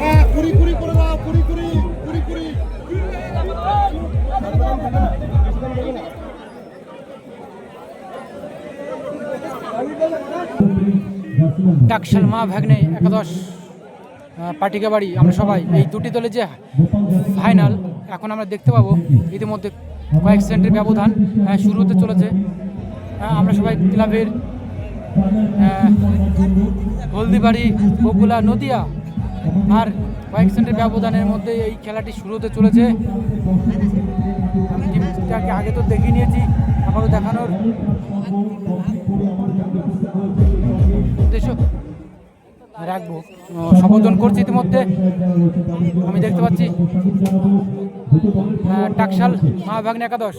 হ্যাঁ টাকশাল মা ভাগ্নে একাদশ পাটিকা বাড়ি আমরা সবাই এই দুটি দলে যে ফাইনাল এখন আমরা দেখতে পাবো ইতিমধ্যে কয়েক সেকেন্ডের ব্যবধান আহ, শুরু হতে চলেছে। আমরা সবাই ক্লাবের হলদিবাড়ি, বকুলা, নদিয়া আর কয়েক সেকেন্ডের ব্যবধানের মধ্যে এই খেলাটি শুরু হতে চলেছে। আমি আগে তো দেখে নিয়েছি, আবারও দেখানোর রাখব। সম্বোধন করছি ইতিমধ্যে। আমি দেখতে পাচ্ছি টাকশাল মহাভাগ্নে একাদশ।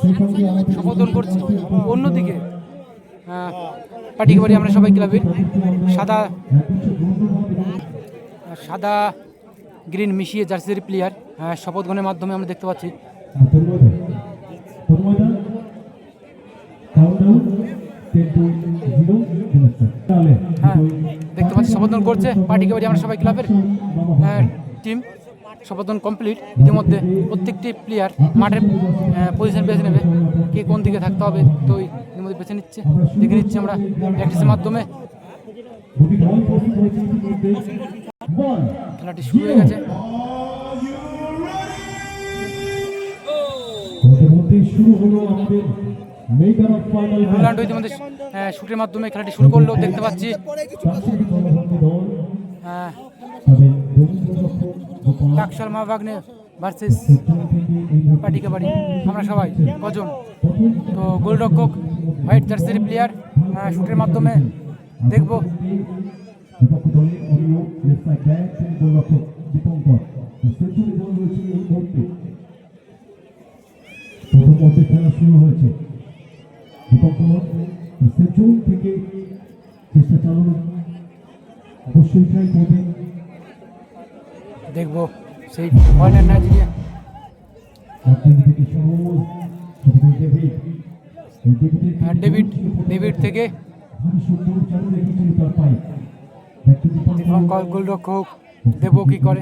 সম্বোধন করছি অন্যদিকে। আহ, পাটিকে বাড়ি আমরা সবাই ক্লাবে সাদা সাদা গ্রিন মিশিয়ে জার্সির প্লেয়ার শপথ গ্রহণের মাধ্যমে আমরা দেখতে পাচ্ছি। হ্যাঁ দেখতে পাচ্ছি শপথন করছে। পার্টি কাবাডি আমরা সবাই ক্লাবের টিম শপথন কমপ্লিট ইতিমধ্যে প্রত্যেকটি প্লেয়ার মাঠের পজিশন বেছে নেবে। কে কোন দিকে থাকতে হবে তো ইতিমধ্যে বেছে নিচ্ছে দেখে নিচ্ছি আমরা প্র্যাকটিসের মাধ্যমে খেলাটি শুরু হয়ে গেছে আমাদের শুটের মাধ্যমে খেলাটি শুরু করল দেখতে পাচ্ছি আহ, তাদের ভার্সেস পার্টি কাবাডি আমরা সবাই কজন? তো গোলরক্ষক, হোয়াইট জার্সির প্লেয়ার শুটের মাধ্যমে দেখব। দেখব। সেই পয়েন্টের নাইজেরিয়া শুধু ডেভিড ডেভিড থেকে দীপঙ্কর গোলরক্ষক দেখব কি করে?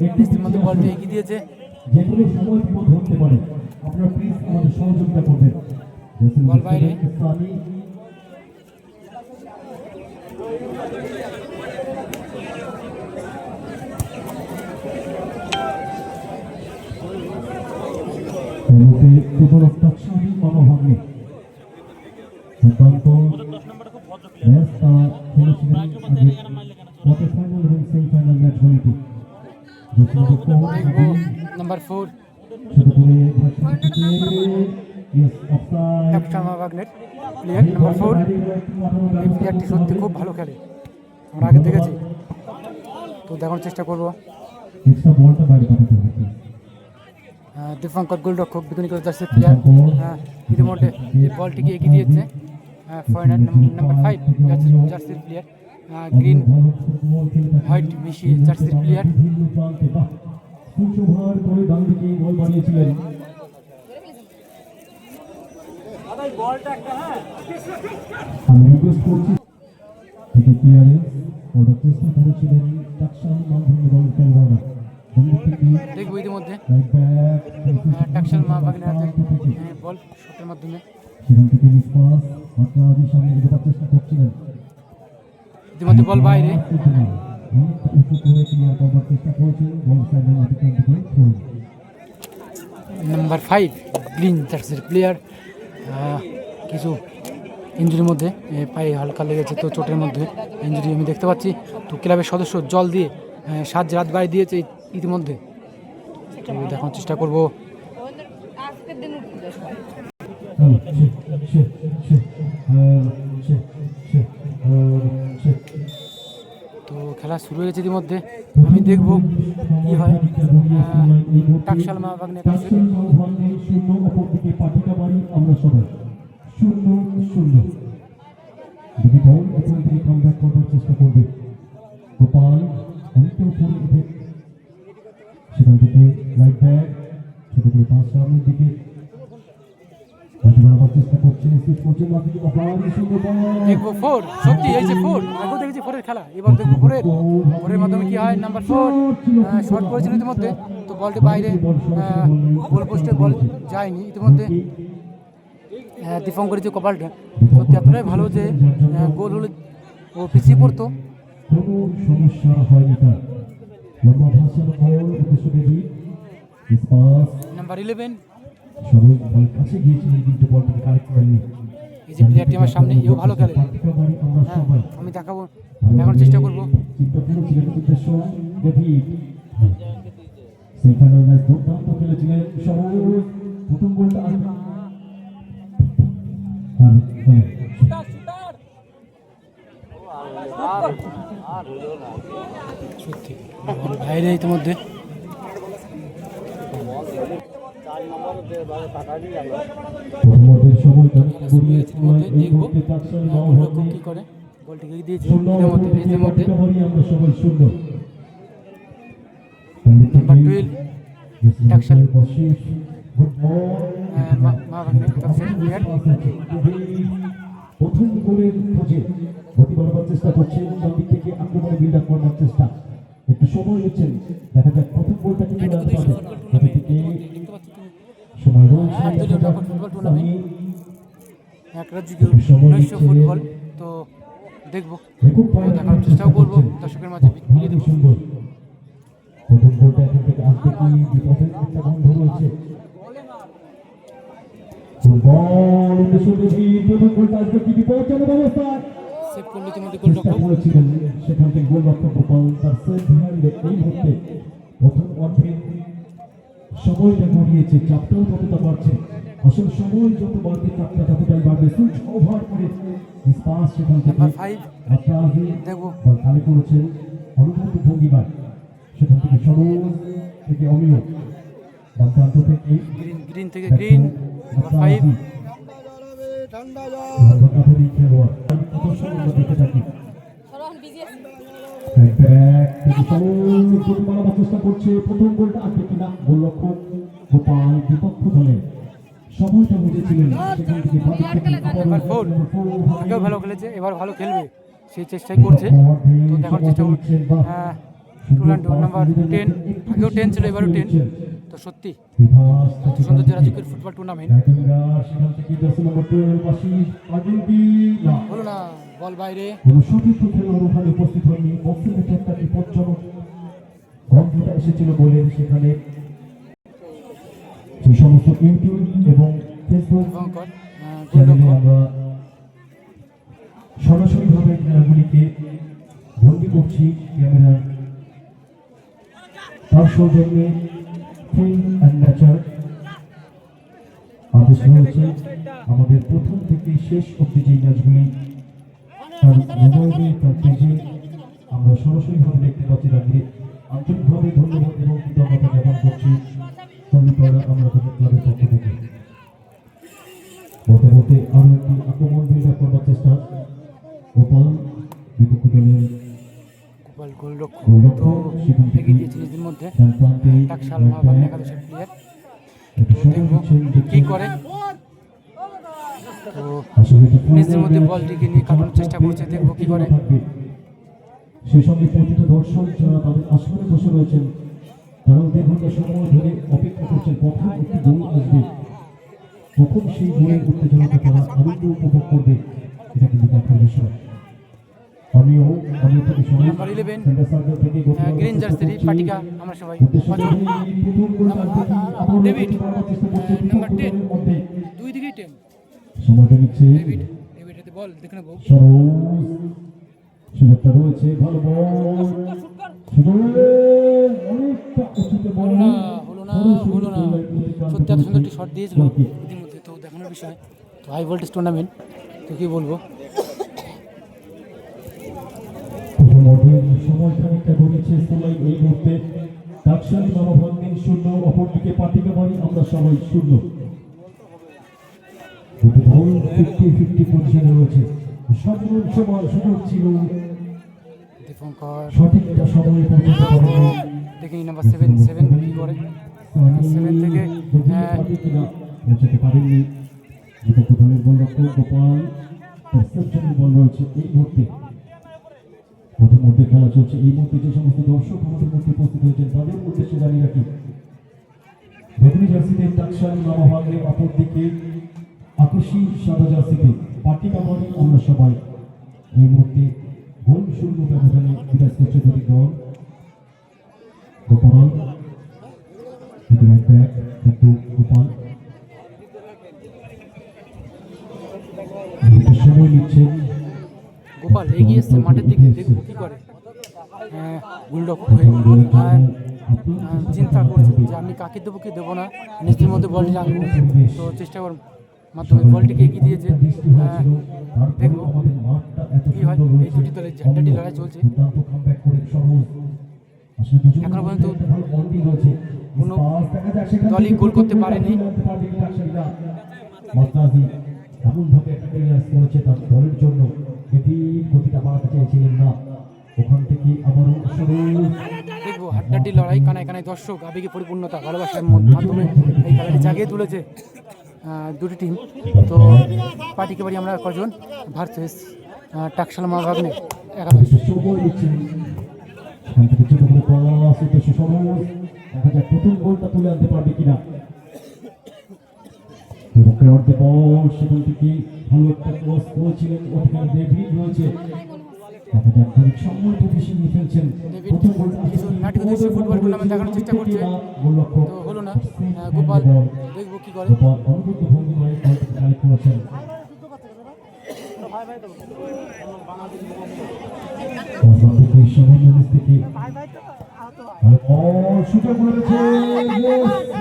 নিজের মধ্যে বলটি এগিয়ে দিয়েছে। যে কোনো সময় বিপদ ঘটতে পারে। আপনারা প্লিজ আমাদের সহযোগিতা করবেন। বল বাইরে। দুর্দান্ত ম্যাচ তারা খেলেছিলেন আগে ফাইনাল এবং সেমিফাইনাল ম্যাচগুলিতে যেখানে করে ইয়েস অফসাইড টাকশাল মহাভাগ্নের প্লেয়ার নাম্বার ফোর এই প্লেয়ারটি সত্যি খুব ভালো খেলে। আমরা আগে দেখেছি। তো দেখানোর চেষ্টা করব। দীপঙ্কর গোলরক্ষক বিকনিক জার্সির প্লেয়ার ইতিমধ্যে এই বলটিকে এগিয়ে দিয়েছে। ফরেনার নাম্বার ফাইভ জার্সির প্লেয়ার গ্রিন হোয়াইট মিশিয়ে জার্সির প্লেয়ার করছি দেখব ইতিমধ্যে। টাকশাল মা বাগনের হাতে বল শটের মাধ্যমে। সেখান থেকে সামনে এগোবার চেষ্টা করছিলেন। ইতিমধ্যে বল বাইরে। নাম্বার ফাইভ গ্রিন জার্সির প্লেয়ার কিছু ইঞ্জুরির মধ্যে পায়ে হালকা লেগেছে তো চোটের মধ্যে ইঞ্জুরি আমি দেখতে পাচ্ছি। তো ক্লাবের সদস্য জল দিয়ে সাহায্য রাত বাড়ি দিয়েছে ইতিমধ্যে। দেখানোর চেষ্টা করব। খেলা শুরু হয়ে গেছে ইতিমধ্যে। আমি দেখব কী হয়। টাকশাল মাহবাগ নেতা করার চেষ্টা করবে সেখান থেকে রাইট ছোট করে পাঁচ সামনের দিকে। দেখব ফোর সত্যি, এই যে ফোর আগেও দেখেছি ফোরের খেলা। এবার দেখব ফোরের ফোরের মাধ্যমে কি হয়? নাম্বার ফোর শর্ট করেছিল ইতিমধ্যে, তো বলটি বাইরে গোল পোস্টে বল যায়নি। ইতিমধ্যে দীপঙ্করের যে কপালটা। সত্যি, এতটাই ভালো যে গোল হলে ও পিছিয়ে পড়তো। নাম্বার ইলেভেন সরোজ বল কাছে গিয়েছিলেন কিন্তু বলটিকে কালেক্ট করেননি। এই যে প্লেয়ারটি আমার সামনে এও ভালো খেলে। হ্যাঁ আমি দেখাবো দেখানোর চেষ্টা করব। সেখানে ম্যাচ দুর্দান্ত খেলেছিলেন সরোজ প্রথম গোলটা আর আর, সত্যি বাইরে ইতিমধ্যে। প্লেয়ার প্রথম গোলের খোঁজে। গতি বাড়াবার চেষ্টা করছেন ডান দিক থেকে আক্রমণে বিল্ড আপ করার চেষ্টা। একটু সময় নিচ্ছেন। দেখা যাক প্রথম গোলটা কি করে আনতে পারবে গতি থেকে দেখতে পাচ্ছি তুমি দুটো যাক ফুটবল টুর্নামেন্ট। এক রাজ্যকে উনিশশো। ফুটবল তো দেখব দেখার চেষ্টাও করব দর্শকের মাঝে বিলিয়ে দেবো। প্রথম গোলটা এখান থেকে আসবে কি বিপদের একটা বন্ধ রয়েছে বল উদ্দেশ্য দেখি প্রথম গোলটা আসবে কি বিপজ্জনক অবস্থা? সেভ করল ইতিমধ্যে চেষ্টা গোলরক্ষক সেখান থেকে গোল রক্ষক গোপাল তার সেভ বিহারিয়ে এই মুহূর্তে। সময়টা গড়িয়েছে চাপটাও ততটা বাড়ছে। আসলে সময় যত বাড়বে চাপটা ততটাই বাড়বে। সুইচ ওভার করে পাস সেখান থেকে আফরাজি বল করেছেন অনুভূত ভঙ্গিমায় সেখান থেকে সরোজ থেকে অমিয়। বাম থেকে গ্রিন থেকে গ্রিন ফাইভ খেলোয়াড়। দেখে থাকি? মারাবার চেষ্টা করছে। প্রথম গোলটা আসবে কিনা গোলরক্ষক গোপাল বিপক্ষ দলে। সময়টা বুঝেছিলেন। সেখান থেকে বাদিক থেকে আবারও নাম্বার ফোর number four আগেও ভালো খেলেছে এবার ভালো খেলবে। সেই চেষ্টাই করছে। তো দেখার চেষ্টা করছে। টুলান্ডো নাম্বার টেন আগেও টেন ছিল এবারও টেন তো সত্যি। বিভাস সুন্দর যে রাজকীয় ফুটবল টুর্নামেন্ট হলো না। বল বাইরে। সতীর্থ খেলোয়াড় ওখানে উপস্থিত হয়নি। অফিসে একটা বিপজ্জনক গন্ধটা এসেছিল বলে সেখানে। যে সমস্ত ইউটিউব এবং ফেসবুক চ্যানেলে আমরা সরাসরিভাবে খেলাগুলিকে বন্দি করছি ক্যামেরার তার সৌজন্যে ফিল্ম অ্যান্ড নেচার আদেশ রয়েছে। আমাদের প্রথম থেকে শেষ অব্দি যে ম্যাচগুলি মোবাইলে তার আমরা সরাসরিভাবে দেখতে পাচ্ছি তাকে আন্তরিকভাবে ধন্যবাদ এবং কৃতজ্ঞতা জ্ঞাপন করছি। আমরা ক্লাবের পক্ষ থেকে বলতে বলতে আরও একটি আক্রমণ বিল্ড আপ চেষ্টা। গোপাল বিপক্ষ দলের সেখান থেকে ডান প্রান্তে টাকশাল মহাভাগ্য একাদশের প্লেয়ার একটু তো সময় দেখব দিচ্ছেন কি করে তো নিজের মধ্যে। বলটিকে নিয়ে কাটানোর চেষ্টা করছে দেখব কি করে সেই সঙ্গে প্রতিটা দর্শক যারা তাদের আসনে বসে রয়েছেন তারাও দেড় ঘণ্টা সময় ধরে অপেক্ষা করছেন কখন একটি গোল আসবে কখন সেই গোলের উত্তেজনাটা তারা আনন্দ উপভোগ করবে এটা কিন্তু দেখার বিষয় আমিও আমি থেকে সময় নাম্বার 11 সেন্টার সার্কেল থেকে গ্রিন করার চেষ্টা জার্সি করছি। পাটিকা আমরা সবাই প্রথম গোল আসবে কি আবারও ডেভিড, গতি বাড়াবার চেষ্টা করছে আহ, নাম্বার 10 দুই দিকেই টেন সময়টা নিচ্ছে সুযোগটা রয়েছে ভালো বল। সুযোগে অনেকটা উঁচুতে বল। হলো না হলো না। হলো না সত্যি এত সুন্দর একটি শট দিয়েছিল ইতিমধ্যে তো দেখানোর বিষয়। তো হাই ভোল্টেজ টুর্নামেন্ট তো কি বলব? প্রথম সময় খানিকটা গড়িয়েছে সোলাই এই মুহূর্তে। টাকশাল মামাভাগ্নিন শূন্য অপরদিকে পাটিকা বাড়ি আমরা সবাই শূন্য। দুটো ফিফটি ফিফটি রয়েছে সাধারণ সময় সুযোগ ছিল সঠিকটা সময়ে পৌঁছতে নাম্বার সেভেন সেভেন কি করে সেভেন থেকে পৌঁছাতে পারেননি বিগত দলের এই মুহূর্তে প্রথম মধ্যে খেলা চলছে এই মুহূর্তে যে সমস্ত দর্শক আমাদের মধ্যে উপস্থিত হয়েছেন তাদের উদ্দেশ্যে জানিয়ে রাখি বেগুনি জার্সিতে টাকশাল নবভাগে অপরদিকে আকাশী সাদা জার্সিতে পার্টি কামারি আমরা সবাই এই মুহূর্তে গোল শূন্য ব্যবধানে বিরাজ করছে দুটি দল গোপাল কিন্তু গোপাল সময় নিচ্ছেন। গোপাল এগিয়ে এসছে মাঠের দিকে দেখব কি করে। গুলডক হয়ে আহ, আহ, চিন্তা করছে যে আমি কাকে দেবো কি দেবো না? নিজের মধ্যে বলটি রাখব তো চেষ্টা কর মাধ্যমে বলটিকে এগিয়ে দিয়েছে। আহ, দেখব কি হয়। এই দুটি দলের ঝান্ডাটি লড়াই চলছে। এখনও পর্যন্ত কোনো দলই গোল করতে পারেনি। দেখব হাড্ডাড্ডি লড়াই কানায় কানায় দর্শক আবেগে পরিপূর্ণতা ভালোবাসার মধ্য- মাধ্যমে এই খেলাটি জাগিয়ে তুলেছে। দুটি টিম। তো পার্টিকে বাড়ি আমরা কজন? ভার্সেস টাকশাল মা ভাগ্নে একাদশ। সময় দিচ্ছেন সেখান থেকে ছোট করে পাস উদ্দেশ্য সরল দেখা যাক প্রথম গোলটা তুলে আনতে পারবে কিনা? অর্ধে বল সেখান থেকে ভালো একটা ক্রস করেছিলেন ওখানে ডেভিড রয়েছে দেখা যাক ডেভিড সম্মত বেশি নিয়ে ফেলছেন ডেভিড প্রথম গোলটা কিছু নাটক দৃশ্য ফুটবল টুর্নামেন্ট দেখানোর চেষ্টা করছে হলো না গোপাল কি করে? সুযোগ রয়েছে।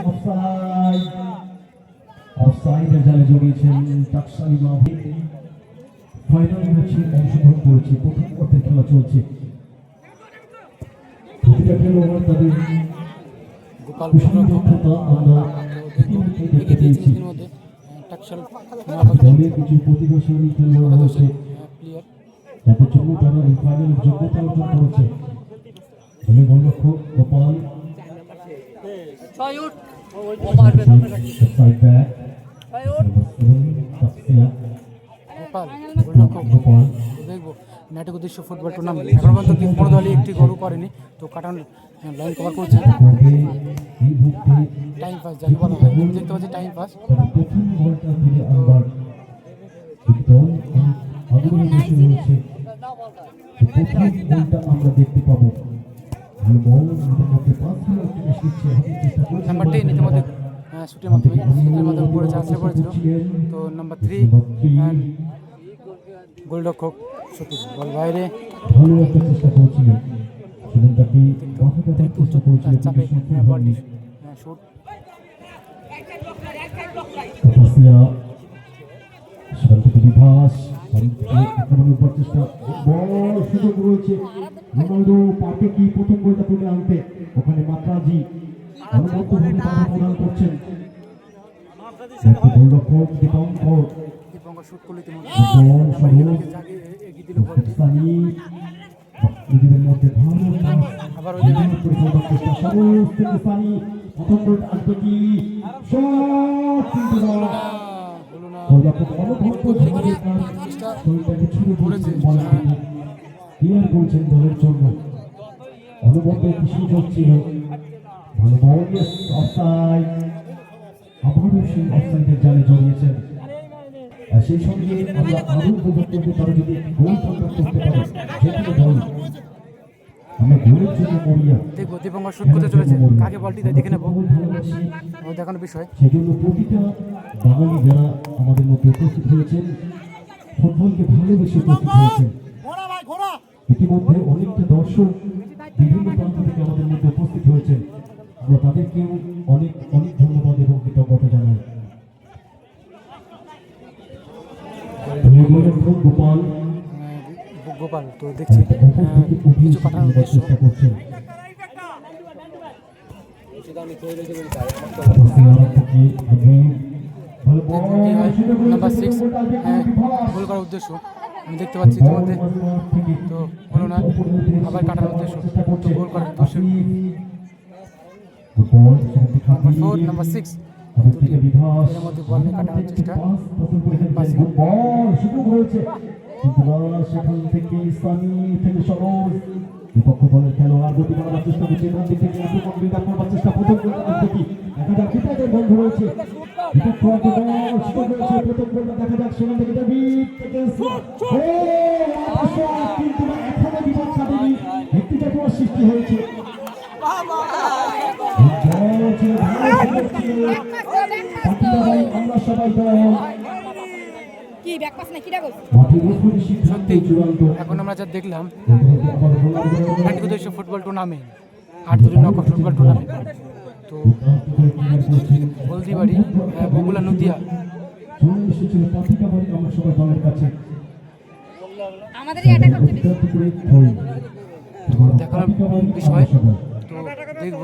অফসাইড। অফসাইডের জালে জড়িয়েছেন টাকসাই মাহবুব। ফাইনাল ম্যাচে অংশগ্রহণ করেছে। প্রথম অর্ধের খেলা চলছে। প্রতিটা খেলোয়াড় তাদের আমরা মধ্যে টাকশাল প্লেয়ার যাদের জন্য তারা এই ফাইনালের যোগ্যতা অর্জন করেছে। দলের গোলরক্ষক গোপাল। গোলরক্ষক নাটক উদ্দেশ্য ফুটবল টুর্নামেন্ট এখন পর্যন্ত কি কোনো দলই একটি গোলও করেনি? তো কাটান লাইন কভার করছে। টাইম পাস যাকে বলা হয়। দেখতে পাচ্ছি টাইম পাস তারা প্রথম গোলটা তুলে আনবার এই দল অনেক আগ্রহ বেশি রয়েছে যে প্রথম গোলটা আমরা দেখতে পাবো ভালো বল আমাদের মধ্যে পাঁচ মিনিট থেকে শিখছে হাতের চেষ্টা করছে নাম্বার টেন ইতিমধ্যে শুটের মাধ্যমে তো নাম্বার থ্রি অ্যান্ড গোলরক্ষক। বল বাইরে। চেষ্টা করছিলেন অতিরিক্ত চেষ্টা করেছিলেন তাপসিয়া থেকে বিভাস আক্রমণের উপর চেষ্টা বল সুযোগ রয়েছে রোনাল্ডো পারবে কি প্রথম গোলটা তুলে আনতে ওখানে মাত্রাজি অনবদ্যভাবে বাধা প্রদান করছেন গোলরক্ষক দীপঙ্কর দীপঙ্কর শুট করলে পাকিস্তানি নিজেদের মধ্যে পানি প্রথম কি ক্লিয়ার করছেন দলের জন্য। একটি সুযোগ ছিল। ভালো বল অফসাইড। আবারও সেই অফসাইডের জালে জড়িয়েছেন। আর সেই সঙ্গে আমরা আরও উপভোগ করব তারা যদি গোল সংগ্রহ করতে পারে যে কোনো আমরা গোলের জন্য মরিয়া দেখব দীপঙ্কর শুট করতে চলেছে? কাকে বলটি দেয় দেখে নেব। দেখানোর বিষয়। সেজন্য প্রতিটা বাঙালি যারা আমাদের মধ্যে উপস্থিত হয়েছেন ফুটবলকে ভালোবেসে উপস্থিত হয়েছেন ইতিমধ্যে অনেকটা দর্শক বিভিন্ন প্রান্ত থেকে আমাদের মধ্যে উপস্থিত হয়েছেন। আমরা তাদেরকেও অনেক অনেক গোপাল। গোপাল, তো দেখছি কিছু নেবার উদ্দেশ্য নাম্বার সিক্স গোল করার উদ্দেশ্য। আমি দেখতে পাচ্ছি ইতিমধ্যে তো হলো না, আবার কাটার উদ্দেশ্য, তো গোল করার উদ্দেশ্য। নাম্বার নাম্বার সিক্স দুটি এর মধ্যে বল নিয়ে কাটানোর চেষ্টা। পাসিং বল সুযোগ রয়েছে কিন্তু বল সেখান থেকে ইসলামী থেকে সরোজ বিপক্ষ দলের খেলোয়াড় গতি করার চেষ্টা করছে এখান থেকে আক্রমণ বিদায় করবার চেষ্টা প্রথম গোলটা দেখা যাক বিপদের বন্ধ রয়েছে। বিপক্ষ একটা বল সুযোগ রয়েছে প্রথম গোলটা দেখা যাক সেখান থেকে ডেভিড থেকে কিন্তু এখনও বিপদ কাটেনি একটি ব্যাপার সৃষ্টি হয়েছে। আমরা সবাই এখন আমরা যা দেখলাম ফুটবল টুর্নামেন্ট আট দুটি নকআউট ফুটবল টুর্নামেন্ট তো হলদিবাড়ি বগুলা নদিয়া। দেখার বিষয় তো দেখব।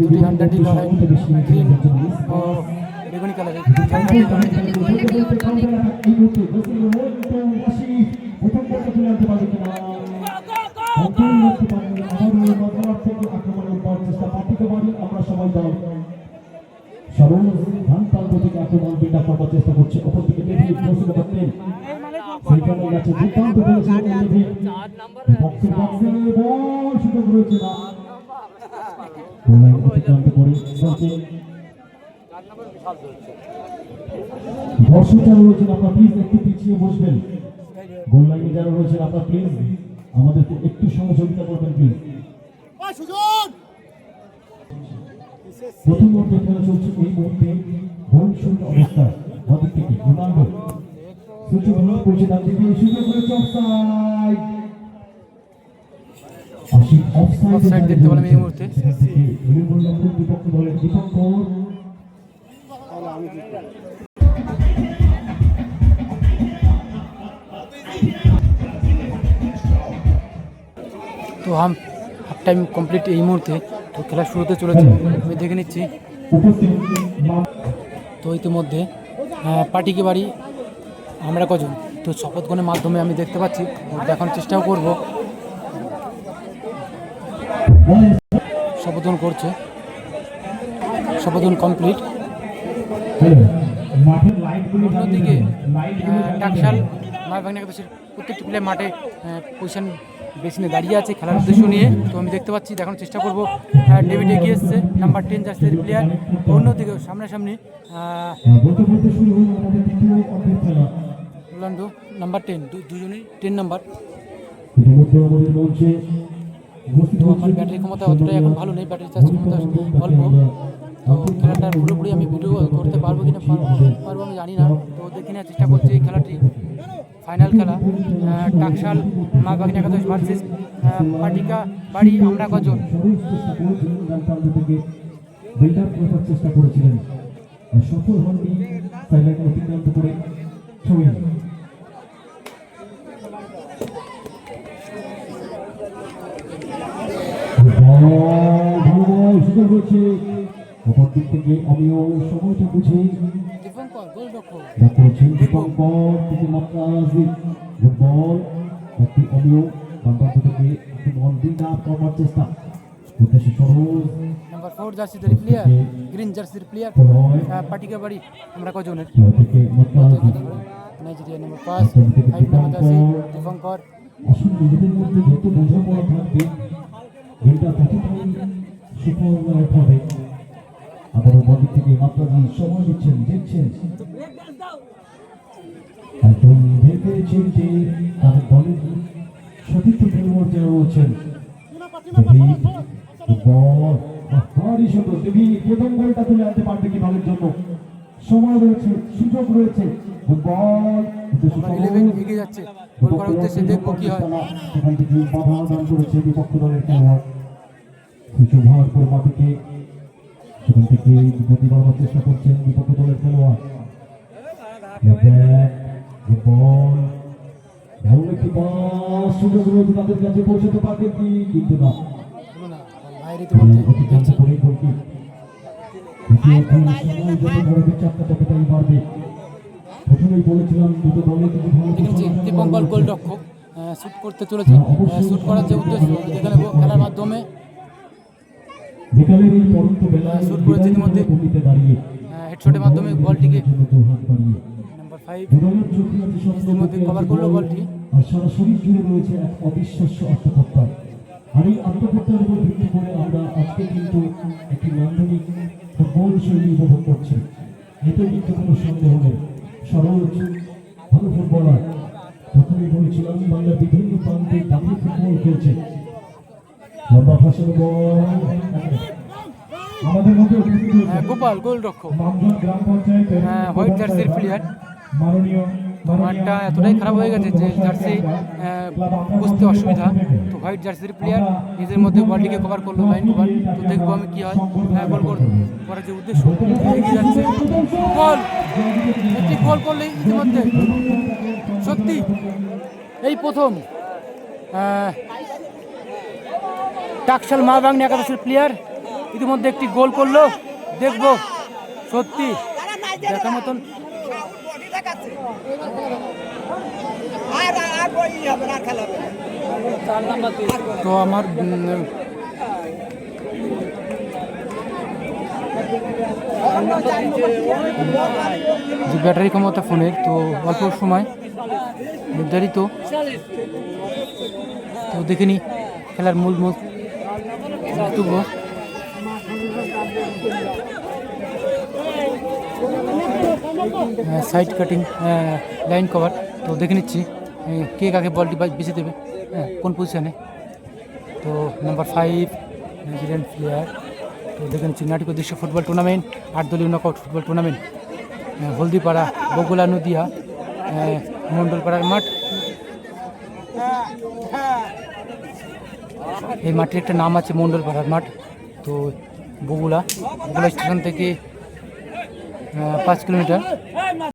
দুটি হান্ড্রেডটি লড়াই গ্রিন ও বেগুনি কালারের চেষ্টা করছে। অপর দিকে সেইখানে গেছে দুর্দান্ত বলেছিলেন বক্সে বক্সে বল সুযোগ রয়েছে না। গোললাইন অতিক্রান্ত দর্শক যারা রয়েছেন আপনারা প্লিজ একটু পিছিয়ে বসবেন গোল লাইনে যারা রয়েছেন আপনারা প্লিজ আমাদেরকে একটু সহযোগিতা করবেন প্লিজ প্রথম মুহূর্তে খেলা চলছে এই মুহূর্তে। গোল শূন্য অবস্থা বাদিক থেকে রোনাল্ডো সুযোগ করছে তার দিকে সুযোগ রয়েছে অফসাইড অফসাইড দেখতে পেলাম এই মুহূর্তে। বিপক্ষ দলের বিপক্ষ তো হাম হাফ টাইম কমপ্লিট এই মুহূর্তে। তো খেলা শুরু হতে চলেছে। আমি দেখে নিচ্ছি। তো ইতিমধ্যে পাটিকে বাড়ি আমরা কজন? তো শপথ গ্রহণের মাধ্যমে আমি দেখতে পাচ্ছি। দেখানোর চেষ্টাও করব। শপথ করছে। শপথ কমপ্লিট। অন্যদিকে টাকশাল একাদশের প্রত্যেকটি প্লেয়ার মাঠে পজিশন বেসিনে দাঁড়িয়ে আছে খেলার উদ্দেশ্য নিয়ে। তো আমি দেখতে পাচ্ছি, দেখানোর চেষ্টা করব ডেভিড এগিয়ে এসছে নাম্বার টেন জার্সির প্লেয়ার অন্যদিকে, সামনাসামনি রোনাল্ডো নাম্বার টেন দুজনেই টেন নাম্বার ইতিমধ্যে আমাদের মঞ্চে উপস্থিত তো আমার ব্যাটারি ক্ষমতা অতটাই এখন ভালো নেই, ব্যাটারি চার্জ ক্ষমতা অল্প। তো খেলাটা পুরোপুরি আমি ভিডিও করতে পারব কিনা পারব আমি জানি না। তো দেখে নেওয়ার চেষ্টা করছি এই খেলাটি। ফাইনাল খেলা। টাকশাল মা বাগিনা একাদশ ভার্সেস পাটিকা বাড়ি আমরা কজন চেষ্টা করেছিলেন সফল করে সুযোগ রয়েছে অপর দিক থেকে আমিও সময়টা বুঝে করেছেন দীপঙ্কর থেকে মাত্রা আজিজ একটি অমিয় বান্দান্ত থেকে একটি বল বিল্ড আপ করার চেষ্টা উদ্দেশ্য সরোজ নাম্বার ফোর জার্সিদের প্লেয়ার গ্রিন জার্সির প্লেয়ার পাটিকা বাড়ি আমরা কজনের নাইজেরিয়া নাম্বার পাঁচ ফাইভ নাম্বার জার্সি দীপঙ্কর আসলে নিজেদের মধ্যে যত বোঝাপড়া থাকবে গেমটা ততটাই সুফল হবে। আবারও বডি সময় দিচ্ছেন দেখছেন। একদম ভেবে চিনতে তাদের দলের সতীর্থ খেলোয়াড় রয়েছেন ভারী সুন্দর ডেভিড প্রথম গোলটা পারবে কি দলের জন্য? সময় রয়েছে, সুযোগ রয়েছে। বল উদ্দেশ্য নাম্বার ইলেভেন এগিয়ে যাচ্ছে গোল করার উদ্দেশ্যে দেখব কি হয় বিপক্ষ দলের খেলোয়াড় মাটিকে সেখান থেকে গতি বাড়ানোর চেষ্টা করছেন বিপক্ষ দলের খেলোয়াড় ball। দারুণ একটি পাস, সুযোগ রয়েছে তাদের কাছে পৌঁছতে পারবেন কি কিন্তু না দ্বিতীয় সময় যত বড়দের চাপটা ততটাই বাড়বে দীপঙ্কর। গোলরক্ষক শ্যুট করতে চলেছে শ্যুট করার যে উদ্দেশ্য যেখানে খেলার মাধ্যমে শ্যুট শুট করেছে ইতিমধ্যে। হেডশটের মাধ্যমে বলটিকে নাম্বার ফাইভ ইতিমধ্যে বুকে করল বল, বলটি। আর সারা শরীর জুড়ে রয়েছে এক অবিশ্বাস্য আত্মকর্তা আর এই আত্মকর্তার উপর ভিত্তি করে আমরা আজকে কিন্তু একটি নান্দনিক ফুটবল শৈলী উপভোগ করছি এতে কিন্তু কোনো সন্দেহ নেই সরোজ ভালো ফুটবলার। প্রথমেই বলেছিলাম বাংলার বিভিন্ন প্রান্তে দামি ফুটবল খেলছে। লম্বা ফাঁসানো বল। আমাদের মধ্যে গোপাল গোলরক্ষক। গ্রাম পঞ্চায়েতের হ্যাঁ, হোয়াইট জার্সির প্লেয়ার। মাঠটা এতটাই খারাপ হয়ে গেছে যে জার্সি বুঝতে অসুবিধা। তো হোয়াইট জার্সির প্লেয়ার নিজের মধ্যে বলটিকে কভার করল লাইন কভার তো দেখব আমি কি হয় হ্যাঁ গোল করার যে উদ্দেশ্য এগিয়ে যাচ্ছে। গোল একটি গোল করলে ইতিমধ্যে। সত্যি এই প্রথম টাকশাল মা বাংলা একাদশের প্লেয়ার ইতিমধ্যে একটি গোল করল। দেখব সত্যি দেখার মতন তো আমার যে ব্যাটারি ক্ষমতা ফোনের, তো অল্প সময় নির্ধারিত। তো দেখে নি খেলার মূল মূল বক্তব্য। সাইড কাটিং লাইন কভার তো দেখে নিচ্ছি কে কাকে বলটি বেছে দেবে হ্যাঁ কোন পজিশনে তো নাম্বার ফাইভ নিউজিল্যান্ড প্লেয়ার তো দেখে নিচ্ছি নাটিক দৃশ্য ফুটবল টুর্নামেন্ট আট দলীয় knockout football tournament Haldipara Bagula Nadia মণ্ডলপাড়ার মাঠ। এই মাঠের একটা নাম আছে মণ্ডলপাড়ার মাঠ। তো বগুলা বগুলা স্টেশন থেকে पाच किलोमीटर.